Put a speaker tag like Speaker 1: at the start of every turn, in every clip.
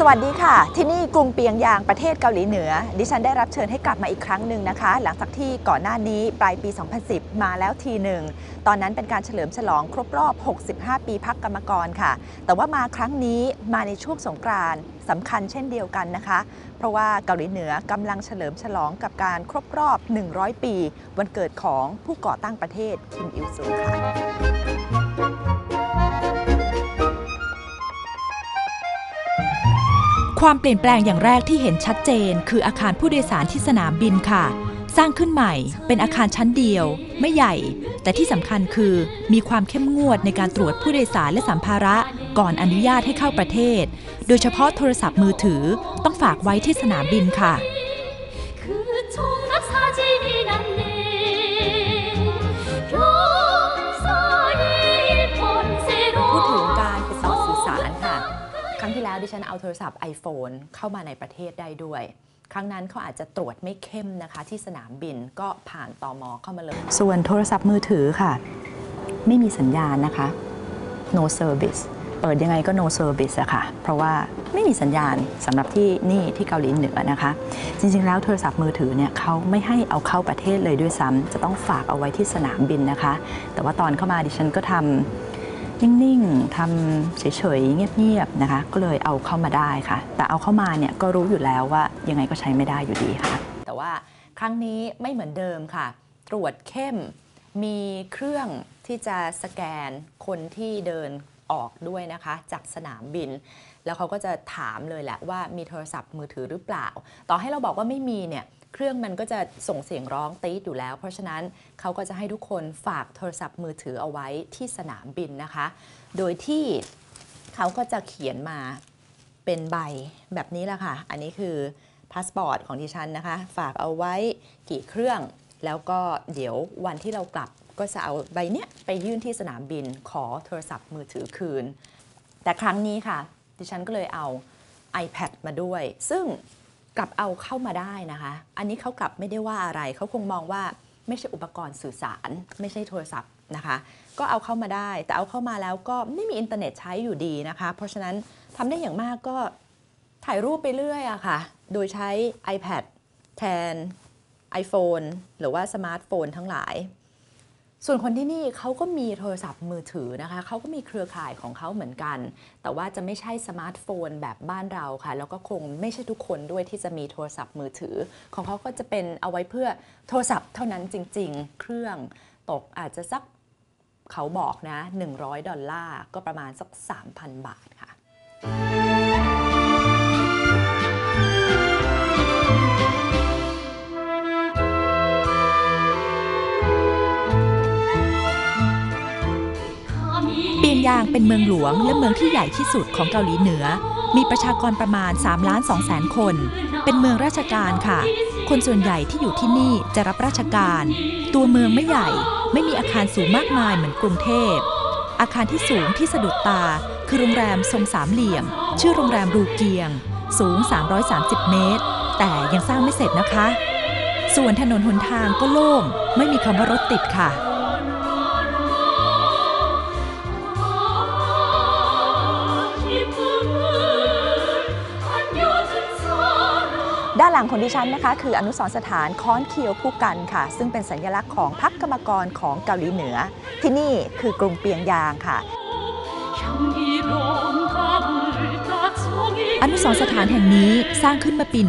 Speaker 1: สวัสดีค่ะ ที่นี่กรุงเปียงยางประเทศเกาหลีเหนือ ดิฉันได้รับเชิญให้กลับมาอีกครั้งหนึ่งนะคะ หลังจากที่ก่อนหน้านี้ปลายปี 2010 มาแล้วทีหนึ่ง ตอนนั้นเป็นการเฉลิมฉลองครบรอบ 65 ปีพักกรรมกรค่ะ แต่ว่ามาครั้งนี้มาในช่วงสงกรานต์สำคัญเช่นเดียวกันนะคะ เพราะว่าเกาหลีเหนือกำลังเฉลิมฉลองกับการครบรอบ 100 ปี วันเกิดของผู้ก่อตั้งประเทศคิมอิลซุงค่ะ
Speaker 2: ความเปลี่ยนแปลงอย่างแรกที่เห็นชัดเจน คืออาคารผู้โดยสารที่สนามบินค่ะ สร้างขึ้นใหม่เป็นอาคารชั้นเดียว ไม่ใหญ่ แต่ที่สำคัญคือมีความเข้มงวดในการตรวจผู้โดยสารและสัมภาระ ก่อนอนุญาตให้เข้าประเทศ โดยเฉพาะโทรศัพท์มือถือต้องฝากไว้ที่สนามบินค่ะ
Speaker 1: ดิฉันเอาโทรศัพท์ iPhone เข้ามาในประเทศได้ด้วย ครั้งนั้นเขาอาจจะตรวจไม่เข้มนะคะ ที่สนามบินก็ผ่านตอมอเข้ามาเลย ส่วนโทรศัพท์มือถือค่ะ ไม่มีสัญญาณนะคะ no service เปิดยังไงก็ no service อะค่ะ เพราะว่าไม่มีสัญญาณสำหรับที่นี่ที่เกาหลีเหนือนะคะ จริงๆ แล้วโทรศัพท์มือถือเนี่ยเขาไม่ให้เอาเข้าประเทศเลยด้วยซ้ำจะต้องฝากเอาไว้ที่สนามบินนะคะ แต่ว่าตอนเข้ามาดิฉันก็ทำ นิ่งๆทำเฉยๆเงียบๆนะคะ ก็เลยเอาเข้ามาได้ค่ะ แต่เอาเข้ามาเนี่ยก็รู้อยู่แล้วว่ายังไงก็ใช้ไม่ได้อยู่ดีค่ะ แต่ว่าครั้งนี้ไม่เหมือนเดิมค่ะ ตรวจเข้มมีเครื่องที่จะสแกนคนที่เดินออกด้วยนะคะ จากสนามบิน แล้วเขาก็จะถามเลยแหละว่ามีโทรศัพท์มือถือหรือเปล่า ต่อให้เราบอกว่าไม่มีเนี่ย เครื่องมันก็จะส่งเสียงร้องตีดอยู่แล้ว เพราะฉะนั้นเขาก็จะให้ทุกคนฝากโทรศัพท์มือถือเอาไว้ที่สนามบินนะคะ โดยที่เขาก็จะเขียนมาเป็นใบแบบนี้แหละค่ะ อันนี้คือพาสปอร์ตของดิฉันนะคะ ฝากเอาไว้กี่เครื่อง แล้วก็เดี๋ยววันที่เรากลับก็จะเอาใบเนี้ยไปยื่นที่สนามบินขอโทรศัพท์มือถือคืน แต่ครั้งนี้ค่ะ ดิฉันก็เลยเอา iPad มาด้วย ซึ่ง กลับเอาเข้ามาได้นะคะ อันนี้เขากลับไม่ได้ว่าอะไร เขาคงมองว่าไม่ใช่อุปกรณ์สื่อสาร ไม่ใช่โทรศัพท์นะคะ ก็เอาเข้ามาได้ แต่เอาเข้ามาแล้วก็ไม่มีอินเทอร์เน็ตใช้อยู่ดีนะคะ เพราะฉะนั้นทำได้อย่างมากก็ถ่ายรูปไปเรื่อยอะค่ะ โดยใช้ iPad แทน iPhone หรือว่าสมาร์ทโฟนทั้งหลาย ส่วนคนที่นี่เขาก็มีโทรศัพท์มือถือนะคะเขาก็มีเครือข่ายของเขาเหมือนกัน แต่ว่าจะไม่ใช่สมาร์ทโฟนแบบบ้านเราค่ะ แล้วก็คงไม่ใช่ทุกคนด้วยที่จะมีโทรศัพท์มือถือ ของเขาก็จะเป็นเอาไว้เพื่อโทรศัพท์เท่านั้นจริง ๆ เครื่องตกอาจจะสักเขาบอกนะ 100 ดอลลาร์ก็ประมาณสัก 3,000 บาทค่ะ
Speaker 2: ปียงยางเป็นเมืองหลวงและเมืองที่ใหญ่ที่สุดของเกาหลีเหนือ มีประชากรประมาณ3ล้าน2แสนคน เป็นเมืองราชการค่ะ คนส่วนใหญ่ที่อยู่ที่นี่จะรับราชการ ตัวเมืองไม่ใหญ่ ไม่มีอาคารสูงมากมายเหมือนกรุงเทพ อาคารที่สูงที่สะดุดตา คือโรงแรมทรงสามเหลี่ยม ชื่อโรงแรมรูเกียง สูง 330 เมตร แต่ยังสร้างไม่เสร็จนะคะ ส่วนถนนหนทางก็โล่ง ไม่มีคำว่ารถติดค่ะ
Speaker 1: หลังของดิฉันนะคะ คืออนุสรสถานค้อนเคียวผู้กันค่ะ ซึ่งเป็นสัญลักษณ์ของพรรคกรรมกรของเกาหลีเหนือ ที่นี่คือกรุงเปียงยางค่ะ
Speaker 2: อนุสรสถานแห่งนี้สร้างขึ้นมาปี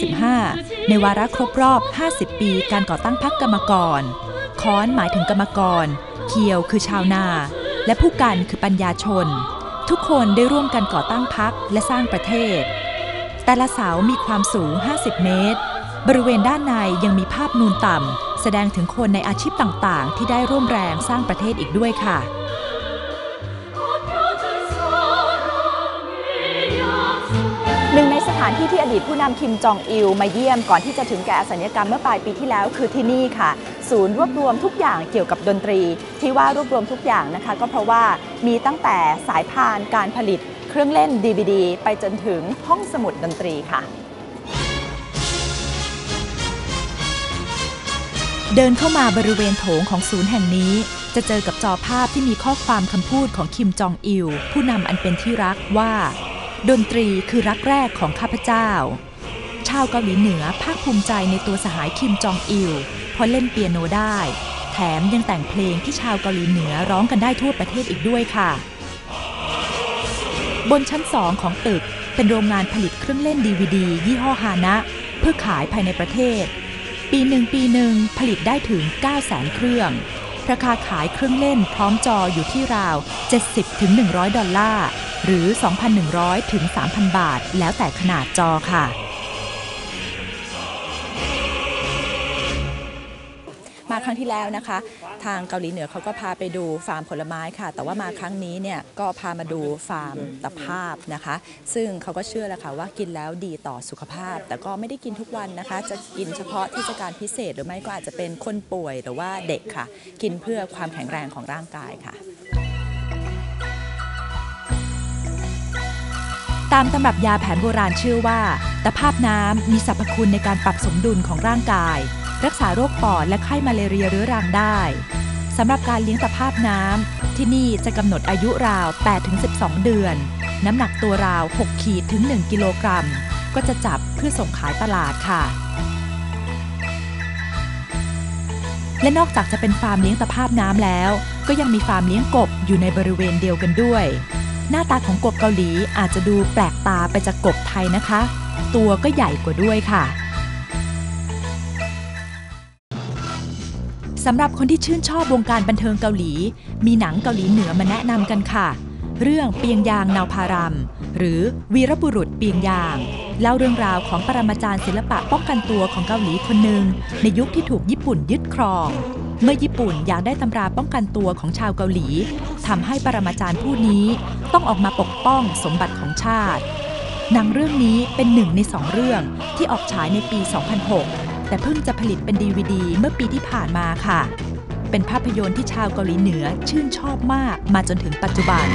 Speaker 2: 1995 ในวาระครบรอบ 50 ปีการก่อตั้งพรรคกรรมกร ค้อนหมายถึงกรรมกร เคียวคือชาวนา และผู้กันคือปัญญาชน ทุกคนได้ร่วมกันก่อตั้งพรรคและสร้างประเทศ แต่ละเสามีความสูง 50 เมตร บริเวณด้านในยังมีภาพนูนต่ำ แสดงถึงคนในอาชีพต่างๆ ที่ได้ร่วมแรงสร้างประเทศอีกด้วยค่ะ
Speaker 1: หนึ่งในสถานที่ที่อดีตผู้นำคิมจองอิลมาเยี่ยมก่อนที่จะถึงแก่อสัญญกรรมเมื่อปลายปีที่แล้วคือที่นี่ค่ะ
Speaker 3: ศูนย์รวบรวมทุกอย่างเกี่ยวกับดนตรี ที่ว่ารวบรวมทุกอย่างนะคะ ก็เพราะว่ามีตั้งแต่สายพานการผลิต เครื่องเล่น DVD ไปจนถึงห้องสมุดดนตรีค่ะ
Speaker 1: เดินเข้ามาบริเวณโถงของศูนย์แห่งนี้ จะเจอกับจอภาพที่มีข้อความคำพูดของคิมจองอิล ผู้นำอันเป็นที่รักว่า ดนตรีคือรักแรกของข้าพเจ้า ชาวเกาหลีเหนือภาคภูมิใจในตัวสหายคิมจองอิลเพราะเล่นเปียโนได้ แถมยังแต่งเพลงที่ชาวเกาหลีเหนือร้องกันได้ทั่วประเทศอีกด้วยค่ะ บนชั้นสองของตึกเป็นโรงงานผลิตเครื่องเล่นดีวดียี่ห้อฮานะ เพื่อขายภายในประเทศ ปีหนึ่งปีหนึ่งผลิตได้ถึง 9 0 0แสนเครื่อง ราคาขายเครื่องเล่นพร้อมจออยู่ที่ราว 70-100 ดอลลาร์ หรือ 2,100ถึง3,000 บาท แล้วแต่ขนาดจอค่ะ
Speaker 3: ครั้งที่แล้วนะคะ ทางเกาหลีเหนือเขาก็พาไปดูฟาร์มผลไม้ค่ะ แต่ว่ามาครั้งนี้เนี่ยก็พามาดูฟาร์มตะภาพนะคะ ซึ่งเขาก็เชื่อแหละค่ะว่ากินแล้วดีต่อสุขภาพ แต่ก็ไม่ได้กินทุกวันนะคะ จะกินเฉพาะเทศกาลพิเศษ หรือไม่ก็อาจจะเป็นคนป่วยหรือว่าเด็กค่ะ กินเพื่อความแข็งแรงของร่างกายค่ะ
Speaker 1: ตามตำรับยาแผนโบราณเชื่อว่าตะภาพน้ำมีสรรพคุณในการปรับสมดุลของร่างกาย รักษาโรคปอดและไข้มาเลเรียเรื้อรังได้สำหรับการเลี้ยงตะภาพน้ำที่นี่จะกำหนดอายุราว 8-12 เดือน น้ำหนักตัวราว 6 ขีดถึง 1 กิโลกรัม ก็จะจับเพื่อส่งขายตลาดค่ะ และนอกจากจะเป็นฟาร์มเลี้ยงตะภาพน้ำแล้ว ก็ยังมีฟาร์มเลี้ยงกบอยู่ในบริเวณเดียวกันด้วย หน้าตาของกบเกาหลีอาจจะดูแปลกตาไปจากกบไทยนะคะ ตัวก็ใหญ่กว่าด้วยค่ะ สำหรับคนที่ชื่นชอบวงการบันเทิงเกาหลี มีหนังเกาหลีเหนือมาแนะนำกันค่ะ เรื่องเปียงยางนาวพารัมหรือวีรบุรุษเปียงยาง เล่าเรื่องราวของปรมาจารย์ศิลปะป้องกันตัวของเกาหลีคนหนึ่งในยุคที่ถูกญี่ปุ่นยึดครอง เมื่อญี่ปุ่นอยากได้ตำราป้องกันตัวของชาวเกาหลีทำให้ปรมาจารย์ผู้นี้ต้องออกมาปกป้องสมบัติของชาติหนังเรื่องนี้เป็นหนึ่งในสองเรื่องที่ออกฉายในปี 2006 แต่เพิ่งจะผลิตเป็นดีวดีเมื่อปีที่ผ่านมาค่ะ เป็นภาพยนตร์ที่ชาวเกาหลีเหนือชื่นชอบมากมาจนถึงปัจจุบัน